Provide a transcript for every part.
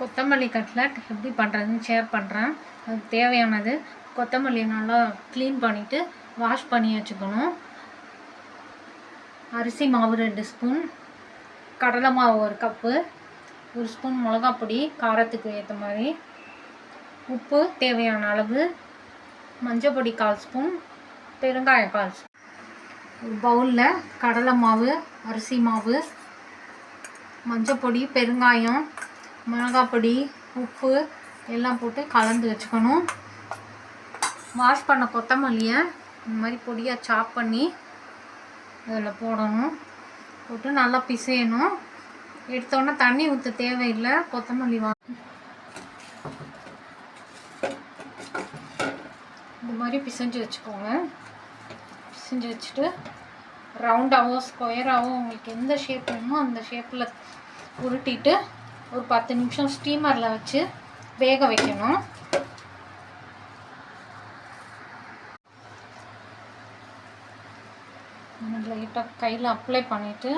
கொத்தமல்லி கட்லட் எப்படி பண்ணுறதுன்னு ஷேர் பண்ணுறேன். அதுக்கு தேவையானது கொத்தமல்லி நல்லா க்ளீன் பண்ணிவிட்டு வாஷ் பண்ணி வச்சுக்கணும். அரிசி மாவு ரெண்டு ஸ்பூன் கடலை மாவு ஒரு கப்பு ஒரு ஸ்பூன் மிளகா பொடி காரத்துக்கு ஏற்ற மாதிரி. உப்பு தேவையான அளவு மஞ்சள் பொடி கால் ஸ்பூன் பெருங்காயம் கால் ஸ்பூன் ஒரு பவுலில் கடலை மாவு அரிசி மாவு மஞ்சள் பொடி பெருங்காயம் மிளகாய் பொடி உப்பு எல்லாம் போட்டு கலந்து வச்சுக்கணும். வாஷ் பண்ண கொத்தமல்லியை இந்த மாதிரி பொடியாக சாப் பண்ணி அதில் போடணும். போட்டு நல்லா பிசையணும். எடுத்தோடனே தண்ணி ஊற்ற தேவையில்லை. கொத்தமல்லி வா இந்த மாதிரி பிசைஞ்சு வச்சுக்கோங்க. பிசைஞ்சு வச்சுட்டு ரவுண்டாகவோ ஸ்கொயராகவோ உங்களுக்கு எந்த ஷேப் வேணுமோ அந்த ஷேப்பில் உருட்டிட்டு ஒரு பத்து நிமிஷம் ஸ்டீமரில் வச்சு வேக வைக்கணும். லைட்டாக கையில் அப்ளை பண்ணிவிட்டு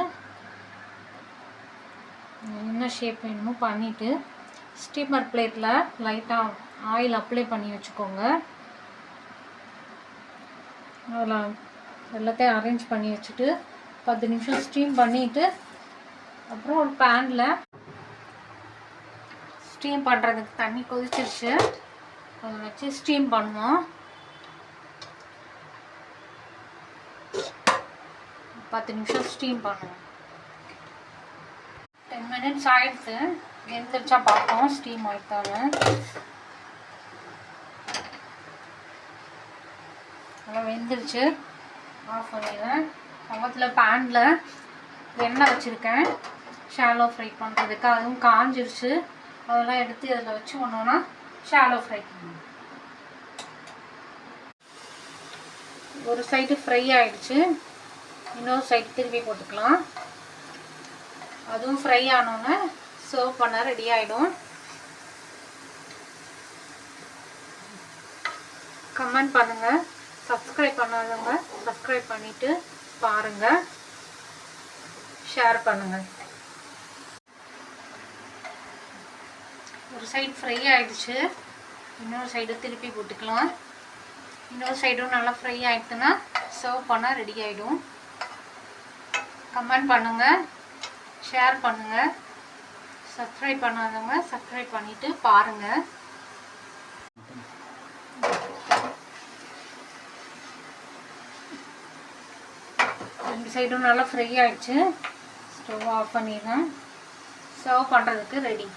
என்ன ஷேப் வேணுமோ பண்ணிவிட்டு ஸ்டீமர் பிளேட்டில் லைட்டாக ஆயில் அப்ளை பண்ணி வச்சுக்கோங்க. அதில் எல்லாத்தையும் அரேஞ்ச் பண்ணி வச்சுட்டு பத்து நிமிஷம் ஸ்டீம் பண்ணிவிட்டு அப்புறம் ஒரு பேனில் ஸ்டீம் பண்ணுறதுக்கு தண்ணி கொதிச்சிருச்சு. அதை வச்சு ஸ்டீம் பண்ணுவோம். பத்து நிமிஷம் ஸ்டீம் பண்ணுவோம். டென் மினிட்ஸ் ஆயிடுச்சு. எழுந்திரிச்சா பார்ப்போம் ஸ்டீம் ஆயிட்டாங்க நல்லா வெந்துருச்சு. ஆஃப் பண்ணிடுவேன் பக்கத்தில் பேனில் எண்ணெய் வச்சுருக்கேன். ஷாலோ ஃப்ரை பண்ணுறதுக்கு அதுவும் காஞ்சிருச்சு. அதெல்லாம் எடுத்து அதில் வச்சு ஒன்றுனா ஷாலோ ஃப்ரை பண்ணணும். ஒரு சைடு ஃப்ரை ஆகிடுச்சு இன்னொரு சைடு திருப்பி போட்டுக்கலாம். அதுவும் ஃப்ரை ஆனோன்னே சர்வ் பண்ண ரெடி ஆகிடும் கமெண்ட் பண்ணுங்கள் சப்ஸ்கிரைப் பண்ணாதவங்க சப்ஸ்கிரைப் பண்ணிவிட்டு பாருங்கள் ஷேர் பண்ணுங்கள் ஒரு சைடு ஃப்ரை ஆகிடுச்சு இன்னொரு சைடு திருப்பி போட்டுக்கலாம். இன்னொரு சைடும் நல்லா ஃப்ரை ஆயிடுச்சுன்னா சர்வ் பண்ணால் ரெடி ஆகிடும் கமெண்ட் பண்ணுங்கள் ஷேர் பண்ணுங்கள் சப்ஸ்கிரைப் பண்ணாதவங்க சப்ஸ்கிரைப் பண்ணிவிட்டு பாருங்கள் ரெண்டு சைடும் நல்லா ஃப்ரை ஆகிடுச்சு ஸ்டவ் ஆஃப் பண்ணிடுறேன் சர்வ் பண்ணுறதுக்கு ரெடி